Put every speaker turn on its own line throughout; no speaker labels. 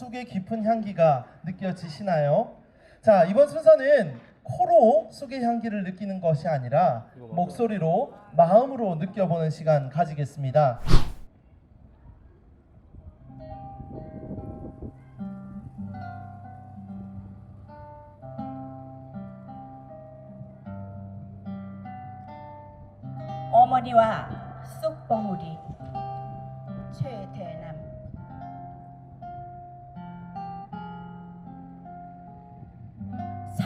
쑥의 깊은 향기가 느껴지시나요? 자, 이번 순서는 코로 쑥의 향기를 느끼는 것이 아니라 목소리로 마음으로 느껴보는 시간 가지겠습니다.
어머니와 쑥버무리 최대남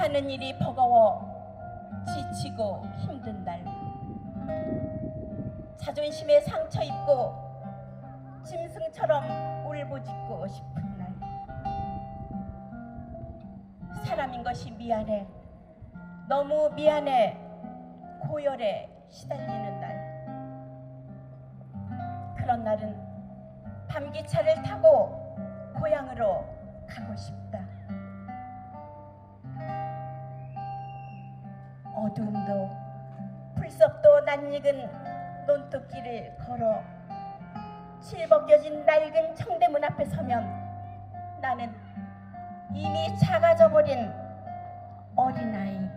사는 일이 버거워 지치고 힘든 날. 자존심에 상처 입고 짐승처럼 울부짖고 싶은 날. 사람인 것이 미안해 너무 미안해 고열에 시달리는 날. 그런 날은 밤기차를 타고 고향으로 가고 싶다 어두움도 불섭도 낯익은 논뚝길을 걸어 칠벗겨진 낡은 청대문 앞에 서면 나는 이미 작아져 버린 어린아이.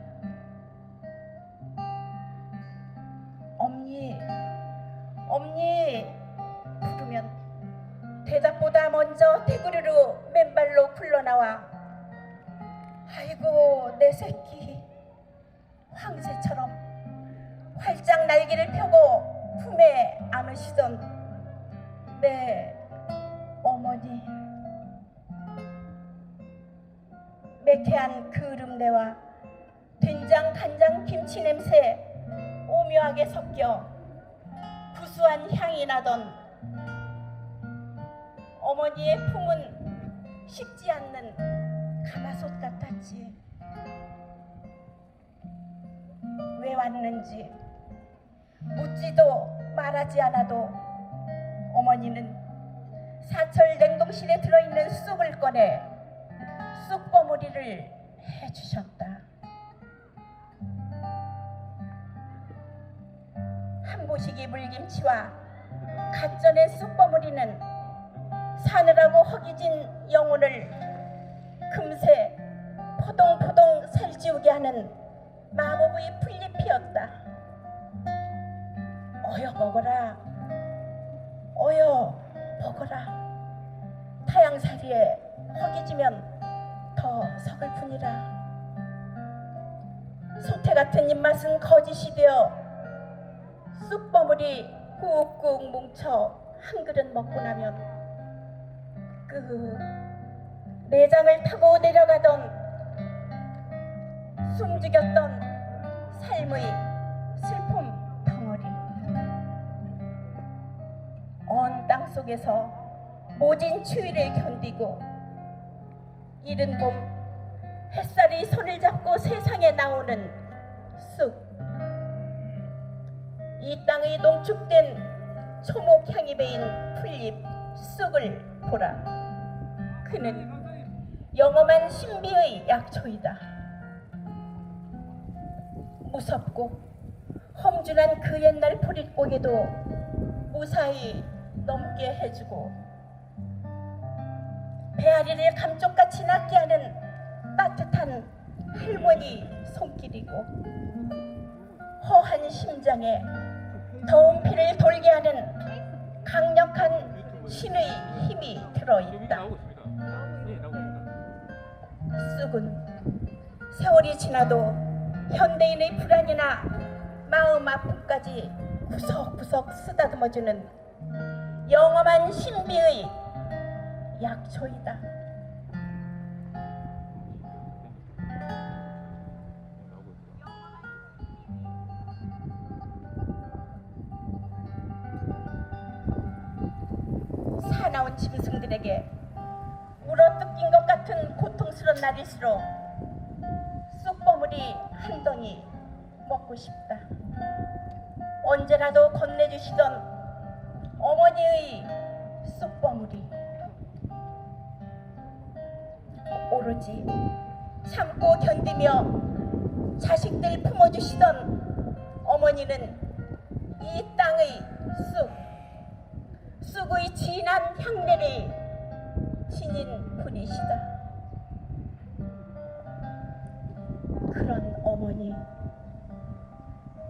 엄니, 엄니 부르면 대답보다 먼저 대구리로 맨발로 굴러나와. 아이고 내 새끼 황새처럼 활짝 날개를 펴고 품에 안으시던 내 어머니 매캐한 그름내와 된장 간장 김치 냄새 오묘하게 섞여 구수한 향이 나던 어머니의 품은 식지 않는 가마솥 같았지. 왔는지 묻지도 말하지 않아도 어머니는 사철 냉동실에 들어있는 쑥을 꺼내 쑥버무리를 해주셨다. 한보식이 물김치와 갓전의 쑥버무리는 사느라고 허기진 영혼을 금세 포동포동 살찌우게 하는 마법의 풀잎 먹어라. 어여 먹어라. 타양살이에 허기지면 더 서글프니라. 소태 같은 입맛은 거짓이 되어 쑥버무리 꾹꾹 뭉쳐 한 그릇 먹고 나면 그 내장을 타고 내려가던 숨죽였던 삶의 슬픔 속에서 모진 추위를 견디고 이른 봄 햇살이 손을 잡고 세상에 나오는 쑥. 이 땅의 농축된 초목향이 배인 풀잎 쑥을 보라. 그는 영험한 신비의 약초이다. 무섭고 험준한 그 옛날 포릿고개도 무사히 넘게 해주고 배앓이를 감쪽같이 낫게 하는 따뜻한 할머니 손길이고 허한 심장에 더운 피를 돌게 하는 강력한 신의 힘이 들어있다. 쑥은 세월이 지나도 현대인의 불안이나 마음 아픔까지 구석구석 쓰다듬어주는 영험한 신비의 약초이다. 사나운 짐승들에게 물어뜯긴 것 같은 고통스러운 날일수록 쑥버무리 한 덩이 먹고 싶다. 언제라도 건네주시던 어머니의 쑥버무리 오로지 참고 견디며 자식들 품어주시던 어머니는 이 땅의 쑥 쑥의 진한 향내를 시인 분이시다. 그런 어머니.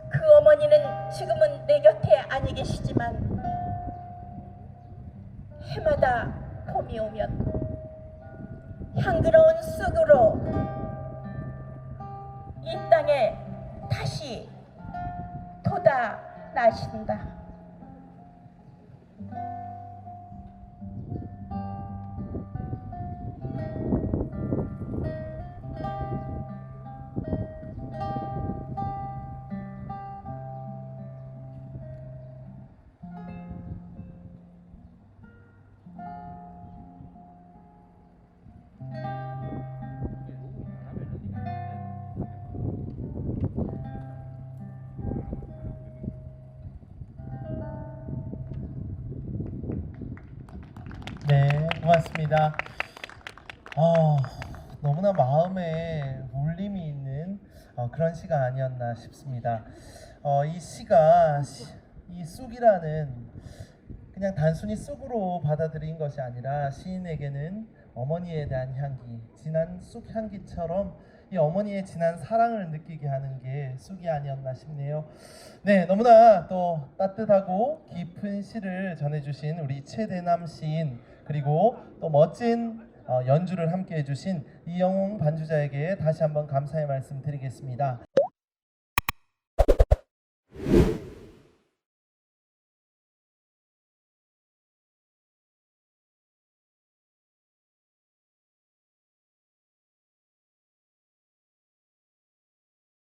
그 어머니는 지금은 내 곁에 아니 계시지만 해마다 봄이 오면 향그러운 쑥으로 이 땅에 다시 돋아 나신다.
고맙습니다. 어, 너무나 마음에 울림이 있는 어, 그런 시가 아니었나 싶습니다. 어, 이 시가 시- 이 쑥이라는 그냥 단순히 쑥으로 받아들인 것이 아니라 시인에게는 어머니에 대한 향기, 진한 쑥 향기처럼 이 어머니의 진한 사랑을 느끼게 하는 게 쑥이 아니었나 싶네요. 네, 너무나 또 따뜻하고 깊은 시를 전해주신 우리 최대남 시인 그리고 또 멋진 어, 연주를 함께 해주신 이영웅 반주자에게 다시 한번 감사의 말씀 드리겠습니다.